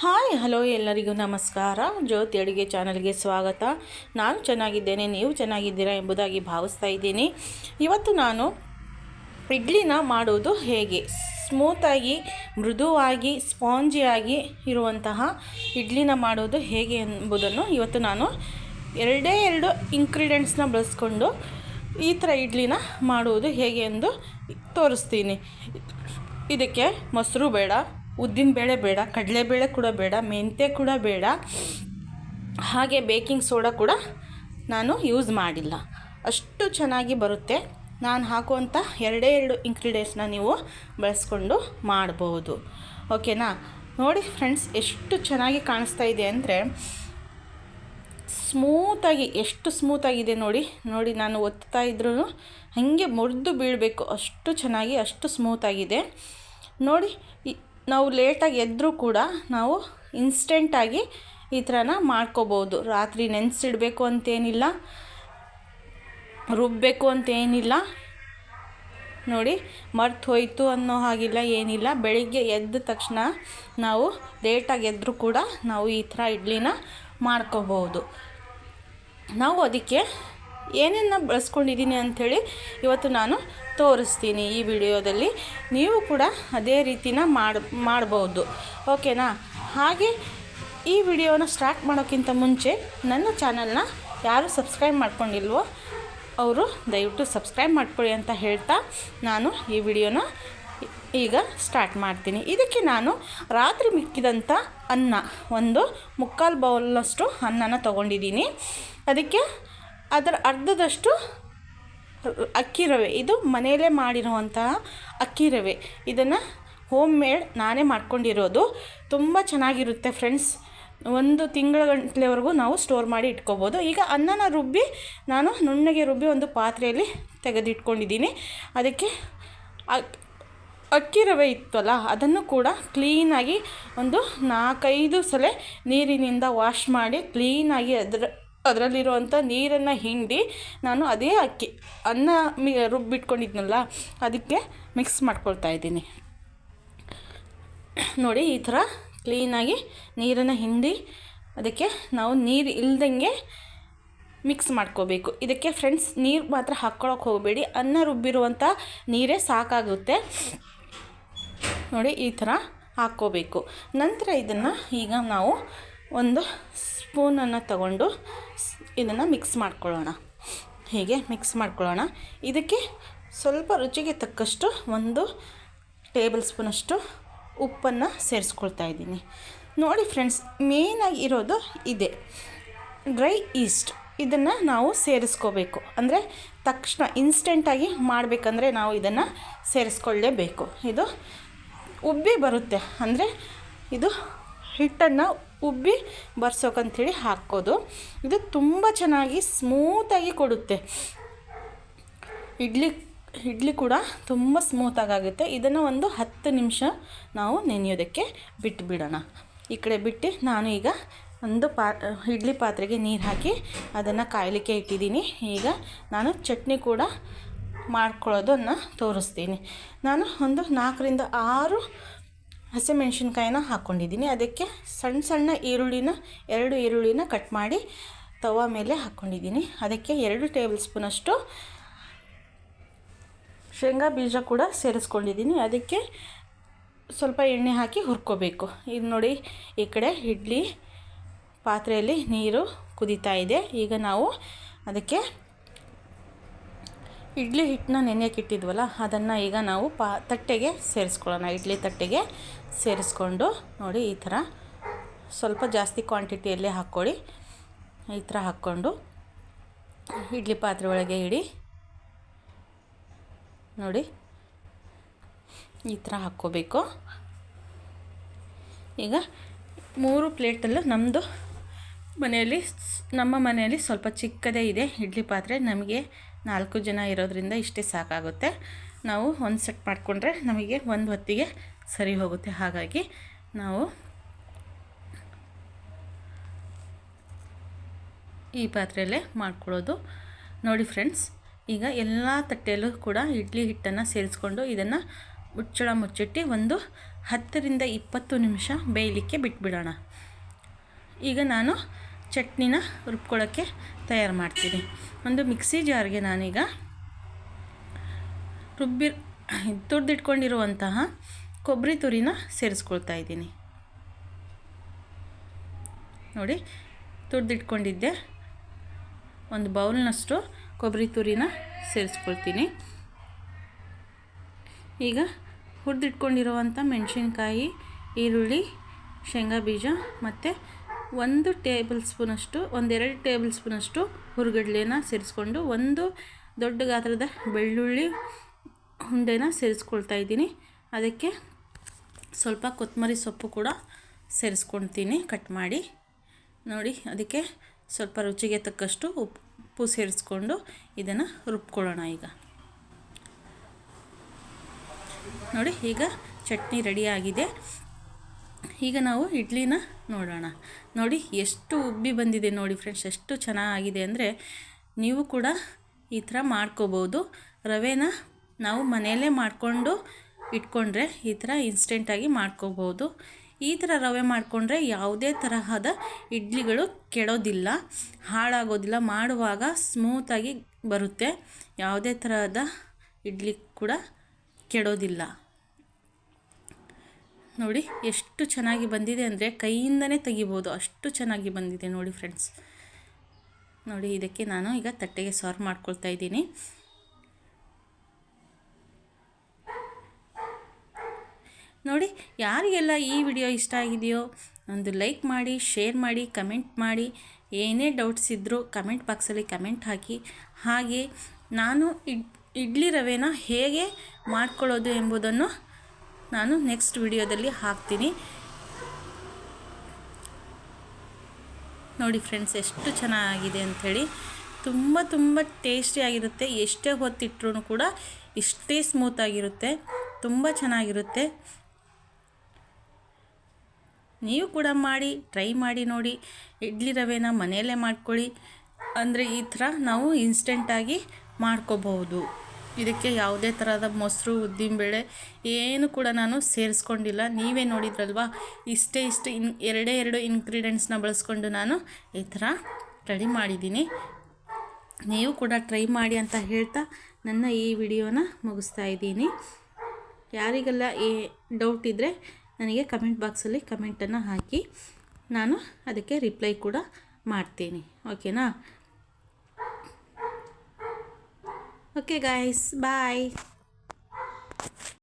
Hi, hello ಎಲ್ಲರಿಗೂ ನಮಸ್ಕಾರ. ಜ್ಯೋತಿ ಅಡುಗೆ ಚಾನಲ್ಗೆ ಸ್ವಾಗತ. ನಾನು ಚೆನ್ನಾಗಿದ್ದೇನೆ, ನೀವು ಚೆನ್ನಾಗಿದ್ದೀರಾ ಎಂಬುದಾಗಿ ಭಾವಿಸ್ತಾ ಇದ್ದೀನಿ. ಇವತ್ತು ನಾನು ಇಡ್ಲಿನ ಮಾಡೋದು ಹೇಗೆ? ಸ್ಮೂತಾಗಿ ಮೃದುವಾಗಿ ಸ್ಪಾಂಜಿಯಾಗಿ ಇರುವಂತಹ ಇಡ್ಲಿನ ಮಾಡೋದು ಹೇಗೆ ಎಂಬುದನ್ನು ಇವತ್ತು ನಾನು ಎರಡೇ ಎರಡು ಇಂಗ್ರೀಡಿಯೆಂಟ್ಸ್ನ ಬಳಸ್ಕೊಂಡು ಈ ಥರ ಇಡ್ಲಿನ ಮಾಡುವುದು ಹೇಗೆ ಎಂದು ತೋರಿಸ್ತೀನಿ. ಇದಕ್ಕೆ ಮೊಸರು ಬೇಡ ಉದ್ದಿನ ಬೇಳೆ ಬೇಡ ಕಡಲೆಬೇಳೆ ಕೂಡ ಬೇಡ, ಮೆಂತ್ಯ ಕೂಡ ಬೇಡ. ಹಾಗೆ ಬೇಕಿಂಗ್ ಸೋಡಾ ಕೂಡ ನಾನು ಯೂಸ್ ಮಾಡಿಲ್ಲ. ಅಷ್ಟು ಚೆನ್ನಾಗಿ ಬರುತ್ತೆ. ನಾನು ಹಾಕುವಂಥ ಎರಡೇ ಎರಡು ಇಂಗ್ರೀಡಿಯೆಂಟ್ಸ್ನ ನೀವು ಬಳಸ್ಕೊಂಡು ಮಾಡ್ಬೋದು. ಓಕೆನಾ ನೋಡಿ ಫ್ರೆಂಡ್ಸ್ ಎಷ್ಟು ಚೆನ್ನಾಗಿ ಕಾಣಿಸ್ತಾ ಇದೆ ಅಂದರೆ ಸ್ಮೂತಾಗಿ ಎಷ್ಟು ಸ್ಮೂತಾಗಿದೆ ನೋಡಿ. ನೋಡಿ ನಾನು ಒತ್ತಾ ಇದ್ರೂ ಹಾಗೆ ಮುರಿದು ಬೀಳಬೇಕು. ಅಷ್ಟು ಚೆನ್ನಾಗಿ, ಅಷ್ಟು ಸ್ಮೂತಾಗಿದೆ ನೋಡಿ ನಾವು ಲೇಟಾಗಿ ಎದ್ದರೂ ಕೂಡ ನಾವು ಇನ್ಸ್ಟೆಂಟಾಗಿ ಈ ಥರನ ಮಾಡ್ಕೋಬೋದು. ರಾತ್ರಿ ನೆನೆಸಿಡಬೇಕು ಅಂತೇನಿಲ್ಲ ರುಬ್ಬಬೇಕು ಅಂತೇನಿಲ್ಲ. ನೋಡಿ, ಮರ್ತು ಹೋಯಿತು ಅನ್ನೋ ಹಾಗಿಲ್ಲ, ಏನಿಲ್ಲ. ಬೆಳಿಗ್ಗೆ ಎದ್ದ ತಕ್ಷಣ ನಾವು ಲೇಟಾಗಿ ಎದ್ದರೂ ಕೂಡ ನಾವು ಈ ಥರ ಇಡ್ಲಿನ ಮಾಡ್ಕೋಬೋದು. ನಾವು ಅದಕ್ಕೆ ಏನೇನು ಬಳಸ್ಕೊಂಡಿದ್ದೀನಿ ಅಂಥೇಳಿ ಇವತ್ತು ನಾನು ತೋರಿಸ್ತೀನಿ ಈ ವಿಡಿಯೋದಲ್ಲಿ. ನೀವು ಕೂಡ ಅದೇ ರೀತಿನ ಮಾಡಿ, ಮಾಡ್ಬೋದು. ಓಕೆನಾ? ಹಾಗೆ ಈ ವಿಡಿಯೋನ ಸ್ಟಾರ್ಟ್ ಮಾಡೋಕ್ಕಿಂತ ಮುಂಚೆ ನನ್ನ ಚಾನಲ್ನ ಯಾರು ಸಬ್ಸ್ಕ್ರೈಬ್ ಮಾಡ್ಕೊಂಡಿಲ್ವೋ ಅವರು ದಯವಿಟ್ಟು ಸಬ್ಸ್ಕ್ರೈಬ್ ಮಾಡ್ಕೊಳ್ಳಿ ಅಂತ ಹೇಳ್ತಾ ನಾನು ಈ ವಿಡಿಯೋನ ಈಗ ಸ್ಟಾರ್ಟ್ ಮಾಡ್ತೀನಿ. ಇದಕ್ಕೆ ನಾನು ರಾತ್ರಿ ಮಿಕ್ಕಿದಂಥ ಅನ್ನ, ಒಂದು ಮುಕ್ಕಾಲು ಬೌಲ್ನಷ್ಟು ಅನ್ನನ ತೊಗೊಂಡಿದ್ದೀನಿ. ಅದಕ್ಕೆ ಅದರ ಅರ್ಧದಷ್ಟು ಅಕ್ಕಿ ರವೆ. ಇದು ಮನೆಯಲ್ಲೇ ಮಾಡಿರುವಂತಹ ಅಕ್ಕಿ ರವೆ. ಇದನ್ನು ಹೋಮ್ ಮೇಡ್ ನಾನೇ ಮಾಡ್ಕೊಂಡಿರೋದು. ತುಂಬ ಚೆನ್ನಾಗಿರುತ್ತೆ ಫ್ರೆಂಡ್ಸ್ ಒಂದು ತಿಂಗಳ ಗಂಟಲೆವರೆಗೂ ನಾವು ಸ್ಟೋರ್ ಮಾಡಿ ಇಟ್ಕೋಬೋದು. ಈಗ ಅನ್ನನ ರುಬ್ಬಿ ನಾನು ನುಣ್ಣಗೆ ರುಬ್ಬಿ ಒಂದು ಪಾತ್ರೆಯಲ್ಲಿ ತೆಗೆದಿಟ್ಕೊಂಡಿದ್ದೀನಿ. ಅದಕ್ಕೆ ಅಕ್ಕಿ ರವೆ ಇತ್ತಲ್ಲ, ಅದನ್ನು ಕೂಡ ಕ್ಲೀನಾಗಿ ಒಂದು ನಾಲ್ಕೈದು ಸಲ ನೀರಿನಿಂದ ವಾಶ್ ಮಾಡಿ ಕ್ಲೀನಾಗಿ ಅದರ ಅದರಲ್ಲಿರುವಂಥ ನೀರನ್ನು ಹಿಂಡಿ ನಾನು ಅದೇ ಅಕ್ಕಿ, ಅನ್ನ ಮಿ, ರುಬ್ಬಿಟ್ಕೊಂಡಿದ್ನಲ್ಲ, ಅದಕ್ಕೆ ಮಿಕ್ಸ್ ಮಾಡ್ಕೊಳ್ತಾ ಇದ್ದೀನಿ. ನೋಡಿ, ಈ ಥರ ಕ್ಲೀನಾಗಿ ನೀರನ್ನು ಹಿಂಡಿ ಅದಕ್ಕೆ ನಾವು ನೀರು ಇಲ್ದಂಗೆ ಮಿಕ್ಸ್ ಮಾಡ್ಕೋಬೇಕು. ಇದಕ್ಕೆ ಫ್ರೆಂಡ್ಸ್ ನೀರು ಮಾತ್ರ ಹಾಕ್ಕೊಳಕ್ಕೆ ಹೋಗಬೇಡಿ. ಅನ್ನ ರುಬ್ಬಿರುವಂಥ ನೀರೇ ಸಾಕಾಗುತ್ತೆ. ನೋಡಿ, ಈ ಥರ ಹಾಕ್ಕೋಬೇಕು. ನಂತರ ಇದನ್ನು ಈಗ ನಾವು ಒಂದು ಸ್ಪೂನನ್ನು ತಗೊಂಡು ಇದನ್ನು ಮಿಕ್ಸ್ ಮಾಡ್ಕೊಳ್ಳೋಣ. ಹೀಗೆ ಮಿಕ್ಸ್ ಮಾಡ್ಕೊಳ್ಳೋಣ. ಇದಕ್ಕೆ ಸ್ವಲ್ಪ ರುಚಿಗೆ ತಕ್ಕಷ್ಟು ಒಂದು ಟೇಬಲ್ ಸ್ಪೂನಷ್ಟು ಉಪ್ಪನ್ನು ಸೇರಿಸ್ಕೊಳ್ತಾ ಇದ್ದೀನಿ. ನೋಡಿ ಫ್ರೆಂಡ್ಸ್ ಮೇಯ್ನಾಗಿ ಇರೋದು ಇದೆ. ಡ್ರೈ ಈಸ್ಟ್ ಇದನ್ನು ನಾವು ಸೇರಿಸ್ಕೋಬೇಕು. ಅಂದರೆ ತಕ್ಷಣ ಇನ್ಸ್ಟೆಂಟಾಗಿ ಮಾಡಬೇಕಂದ್ರೆ ನಾವು ಇದನ್ನು ಸೇರಿಸ್ಕೊಳ್ಳೇಬೇಕು. ಇದು ಉಬ್ಬಿ ಬರುತ್ತೆ. ಅಂದರೆ ಇದು ಹಿಟ್ಟನ್ನು ಉಬ್ಬಿ ಬರ್ಸೋಕಂಥೇಳಿ ಹಾಕೋದು ಇದು ತುಂಬ ಚೆನ್ನಾಗಿ ಸ್ಮೂತಾಗಿ ಕೊಡುತ್ತೆ. ಇಡ್ಲಿ ಇಡ್ಲಿ ಕೂಡ ತುಂಬ ಸ್ಮೂತಾಗುತ್ತೆ ಇದನ್ನು ಒಂದು ಹತ್ತು ನಿಮಿಷ ನಾವು ನೆನೆಯೋದಕ್ಕೆ ಬಿಟ್ಟುಬಿಡೋಣ ಈ ಕಡೆ ಬಿಟ್ಟು ನಾನು ಈಗ ಒಂದು ಪಾ, ಇಡ್ಲಿ ಪಾತ್ರೆಗೆ ನೀರು ಹಾಕಿ ಅದನ್ನು ಕಾಯಲಿಕ್ಕೆ ಇಟ್ಟಿದ್ದೀನಿ. ಈಗ ನಾನು ಚಟ್ನಿ ಕೂಡ ಮಾಡ್ಕೊಳ್ಳೋದನ್ನು ತೋರಿಸ್ತೀನಿ. ನಾನು ಒಂದು ನಾಲ್ಕರಿಂದ ಆರು ಹಸಿಮೆಣ್ಸಿನ್ಕಾಯಿನ ಹಾಕ್ಕೊಂಡಿದ್ದೀನಿ ಅದಕ್ಕೆ ಸಣ್ಣ ಸಣ್ಣ ಈರುಳ್ಳಿನ, ಎರಡು ಈರುಳ್ಳಿನ ಕಟ್ ಮಾಡಿ ತವ ಮೇಲೆ ಹಾಕ್ಕೊಂಡಿದ್ದೀನಿ ಅದಕ್ಕೆ ಎರಡು ಟೇಬಲ್ ಸ್ಪೂನಷ್ಟು ಶೇಂಗಾ ಬೀಜ ಕೂಡ ಸೇರಿಸ್ಕೊಂಡಿದ್ದೀನಿ. ಅದಕ್ಕೆ ಸ್ವಲ್ಪ ಎಣ್ಣೆ ಹಾಕಿ ಹುರ್ಕೋಬೇಕು. ಇದು ನೋಡಿ ಈ ಕಡೆ ಇಡ್ಲಿ ಪಾತ್ರೆಯಲ್ಲಿ ನೀರು ಕುದೀತಾ ಇದೆ. ಈಗ ನಾವು ಅದಕ್ಕೆ ಇಡ್ಲಿ ಹಿಟ್ಟನ್ನ ನೆನೆಯಕ್ಕೆ ಇಟ್ಟಿದ್ವಲ್ಲ, ಅದನ್ನು ಈಗ ನಾವು ಪಾ, ತಟ್ಟೆಗೆ ಸೇರಿಸ್ಕೊಳ್ಳೋಣ. ಇಡ್ಲಿ ತಟ್ಟೆಗೆ ಸೇರಿಸ್ಕೊಂಡು ನೋಡಿ ಈ ಥರ ಸ್ವಲ್ಪ ಜಾಸ್ತಿ ಕ್ವಾಂಟಿಟಿಯಲ್ಲೇ ಹಾಕ್ಕೊಳ್ಳಿ. ಈ ಥರ ಹಾಕ್ಕೊಂಡು ಇಡ್ಲಿ ಪಾತ್ರೆ ಒಳಗೆ ಇಡಿ. ನೋಡಿ, ಈ ಥರ ಹಾಕ್ಕೋಬೇಕು. ಈಗ ಮೂರು ಪ್ಲೇಟಲ್ಲೂ ನಮ್ಮದು ಮನೆಯಲ್ಲಿ, ನಮ್ಮ ಮನೆಯಲ್ಲಿ ಸ್ವಲ್ಪ ಚಿಕ್ಕದೇ ಇದೆ ಇಡ್ಲಿ ಪಾತ್ರೆ. ನಮಗೆ ನಾಲ್ಕು ಜನ ಇರೋದರಿಂದ ಇಷ್ಟೇ ಸಾಕಾಗುತ್ತೆ. ನಾವು ಒಂದು ಸೆಟ್ ಮಾಡಿಕೊಂಡ್ರೆ ನಮಗೆ ಒಂದು ಹೊತ್ತಿಗೆ ಸರಿ ಹೋಗುತ್ತೆ. ಹಾಗಾಗಿ ನಾವು ಈ ಪಾತ್ರೆಯಲ್ಲೇ ಮಾಡ್ಕೊಳ್ಳೋದು. ನೋಡಿ ಫ್ರೆಂಡ್ಸ್, ಈಗ ಎಲ್ಲ ತಟ್ಟೆಯಲ್ಲೂ ಕೂಡ ಇಡ್ಲಿ ಹಿಟ್ಟನ್ನು ಸೇರಿಸ್ಕೊಂಡು ಇದನ್ನು ಮುಚ್ಚಳ ಮುಚ್ಚಿಟ್ಟು ಒಂದು ಹತ್ತರಿಂದ ಇಪ್ಪತ್ತು ನಿಮಿಷ ಬೇಯಲಿಕ್ಕೆ ಬಿಟ್ಬಿಡೋಣ. ಈಗ ನಾನು ಚಟ್ನಿನ ರುಬ್ಕೊಳ್ಳೋಕ್ಕೆ ತಯಾರು ಮಾಡ್ತೀನಿ. ಒಂದು ಮಿಕ್ಸಿ ಜಾರ್ಗೆ ನಾನೀಗ ರುಬ್ಬಿ ತುರಿದಿಟ್ಕೊಂಡಿರುವಂತಹ ಕೊಬ್ಬರಿ ತುರಿನ ಸೇರಿಸ್ಕೊಳ್ತಾ ಇದ್ದೀನಿ. ನೋಡಿ, ತುರಿದಿಟ್ಕೊಂಡಿದ್ದೆ. ಒಂದು ಬೌಲ್ನಷ್ಟು ಕೊಬ್ಬರಿ ತುರಿನ ಸೇರಿಸ್ಕೊಳ್ತೀನಿ. ಈಗ ಹುರಿದಿಟ್ಕೊಂಡಿರುವಂಥ ಮೆಣಸಿನ್ಕಾಯಿ, ಈರುಳ್ಳಿ, ಶೇಂಗಾ ಬೀಜ ಮತ್ತು ಒಂದು ಟೇಬಲ್ ಸ್ಪೂನಷ್ಟು, ಒಂದೆರಡು ಟೇಬಲ್ ಸ್ಪೂನಷ್ಟು ಹುರುಗಡ್ಲೆನ ಸೇರಿಸ್ಕೊಂಡು ಒಂದು ದೊಡ್ಡ ಗಾತ್ರದ ಬೆಳ್ಳುಳ್ಳಿ ಹುಂಡೆನ ಸೇರಿಸ್ಕೊಳ್ತಾ ಇದ್ದೀನಿ. ಅದಕ್ಕೆ ಸ್ವಲ್ಪ ಕೊತ್ತಂಬರಿ ಸೊಪ್ಪು ಕೂಡ ಸೇರಿಸ್ಕೊಳ್ತೀನಿ, ಕಟ್ ಮಾಡಿ. ನೋಡಿ, ಅದಕ್ಕೆ ಸ್ವಲ್ಪ ರುಚಿಗೆ ತಕ್ಕಷ್ಟು ಉಪ್ಪು ಸೇರಿಸ್ಕೊಂಡು ಇದನ್ನು ರುಬ್ಕೊಳ್ಳೋಣ ಈಗ. ನೋಡಿ, ಈಗ ಚಟ್ನಿ ರೆಡಿಯಾಗಿದೆ ಈಗ ನಾವು ಇಡ್ಲಿನ ನೋಡೋಣ. ನೋಡಿ, ಎಷ್ಟು ಉಬ್ಬಿ ಬಂದಿದೆ ನೋಡಿ ಫ್ರೆಂಡ್ಸ್, ಎಷ್ಟು ಚೆನ್ನಾಗಿದೆ ಅಂದರೆ ನೀವು ಕೂಡ ಈ ಥರ ಮಾಡ್ಕೋಬೋದು. ರವೆನ ನಾವು ಮನೆಯಲ್ಲೇ ಮಾಡಿಕೊಂಡು ಇಟ್ಕೊಂಡ್ರೆ ಈ ಥರ ಇನ್ಸ್ಟೆಂಟಾಗಿ ಮಾಡ್ಕೋಬೋದು. ಈ ಥರ ರವೆ ಮಾಡಿಕೊಂಡ್ರೆ ಯಾವುದೇ ತರಹದ ಇಡ್ಲಿಗಳು ಕೆಡೋದಿಲ್ಲ, ಹಾಳಾಗೋದಿಲ್ಲ, ಮಾಡುವಾಗ ಸ್ಮೂತಾಗಿ ಬರುತ್ತೆ. ಯಾವುದೇ ತರಹದ ಇಡ್ಲಿ ಕೂಡ ಕೆಡೋದಿಲ್ಲ. ನೋಡಿ ಎಷ್ಟು ಚೆನ್ನಾಗಿ ಬಂದಿದೆ ಅಂದರೆ ಕೈಯಿಂದನೇ ತೆಗಿಬೋದು. ಅಷ್ಟು ಚೆನ್ನಾಗಿ ಬಂದಿದೆ ನೋಡಿ ಫ್ರೆಂಡ್ಸ್. ನೋಡಿ ಇದಕ್ಕೆ ನಾನು ಈಗ ತಟ್ಟೆಗೆ ಸರ್ವ್ ಮಾಡ್ಕೊಳ್ತಾ ಇದ್ದೀನಿ. ನೋಡಿ, ಯಾರಿಗೆಲ್ಲ ಈ ವಿಡಿಯೋ ಇಷ್ಟ ಆಗಿದೆಯೋ ಒಂದು ಲೈಕ್ ಮಾಡಿ, ಶೇರ್ ಮಾಡಿ, ಕಮೆಂಟ್ ಮಾಡಿ. ಏನೇ ಡೌಟ್ಸ್ ಇದ್ದರೂ ಕಮೆಂಟ್ ಬಾಕ್ಸಲ್ಲಿ ಕಮೆಂಟ್ ಹಾಕಿ. ಹಾಗೆ ನಾನು ಇಡ್ಲಿ ರವೆನ ಹೇಗೆ ಮಾಡ್ಕೊಳ್ಳೋದು ಎಂಬುದನ್ನು ನಾನು ನೆಕ್ಸ್ಟ್ ವಿಡಿಯೋದಲ್ಲಿ ಹಾಕ್ತೀನಿ. ನೋಡಿ ಫ್ರೆಂಡ್ಸ್ ಎಷ್ಟು ಚೆನ್ನಾಗಿದೆ ಅಂಥೇಳಿ. ತುಂಬ ತುಂಬ ಟೇಸ್ಟಿಯಾಗಿರುತ್ತೆ ಎಷ್ಟೇ ಹೊತ್ತಿಟ್ರೂ ಕೂಡ ಇಷ್ಟೇ ಸ್ಮೂತಾಗಿರುತ್ತೆ ತುಂಬ ಚೆನ್ನಾಗಿರುತ್ತೆ. ನೀವು ಕೂಡ ಮಾಡಿ ಟ್ರೈ ಮಾಡಿ ನೋಡಿ. ಇಡ್ಲಿ ರವೆನ ಮನೆಯಲ್ಲೇ ಮಾಡ್ಕೊಳ್ಳಿ. ಅಂದರೆ ಈ ಥರ ನಾವು ಇನ್ಸ್ಟೆಂಟಾಗಿ ಮಾಡ್ಕೋಬಹುದು. ಇದಕ್ಕೆ ಯಾವುದೇ ಥರದ ಮೊಸರು ಉದ್ದಿನಬೇಳೆ ಏನು ಕೂಡ ನಾನು ಸೇರಿಸ್ಕೊಂಡಿಲ್ಲ. ನೀವೇ ನೋಡಿದ್ರಲ್ವಾ? ಇಷ್ಟೇ ಇಷ್ಟು ಇನ್ ಎರಡೇ ಎರಡು ಇಂಗ್ರೀಡಿಯೆಂಟ್ಸ್ನ ಬಳಸ್ಕೊಂಡು ನಾನು ಈ ಥರ ರೆಡಿ ಮಾಡಿದ್ದೀನಿ. ನೀವು ಕೂಡ ಟ್ರೈ ಮಾಡಿ ಅಂತ ಹೇಳ್ತಾ ನನ್ನ ಈ ವಿಡಿಯೋನ ಮುಗಿಸ್ತಾ ಇದ್ದೀನಿ. ಯಾರಿಗೆಲ್ಲ ಏ ಡೌಟ್ ಇದ್ದರೆ ನನಗೆ ಕಮೆಂಟ್ ಬಾಕ್ಸಲ್ಲಿ ಕಮೆಂಟನ್ನು ಹಾಕಿ ನಾನು ಅದಕ್ಕೆ ರಿಪ್ಲೈ ಕೂಡ ಮಾಡ್ತೀನಿ. ಓಕೆನಾ Okay guys, bye.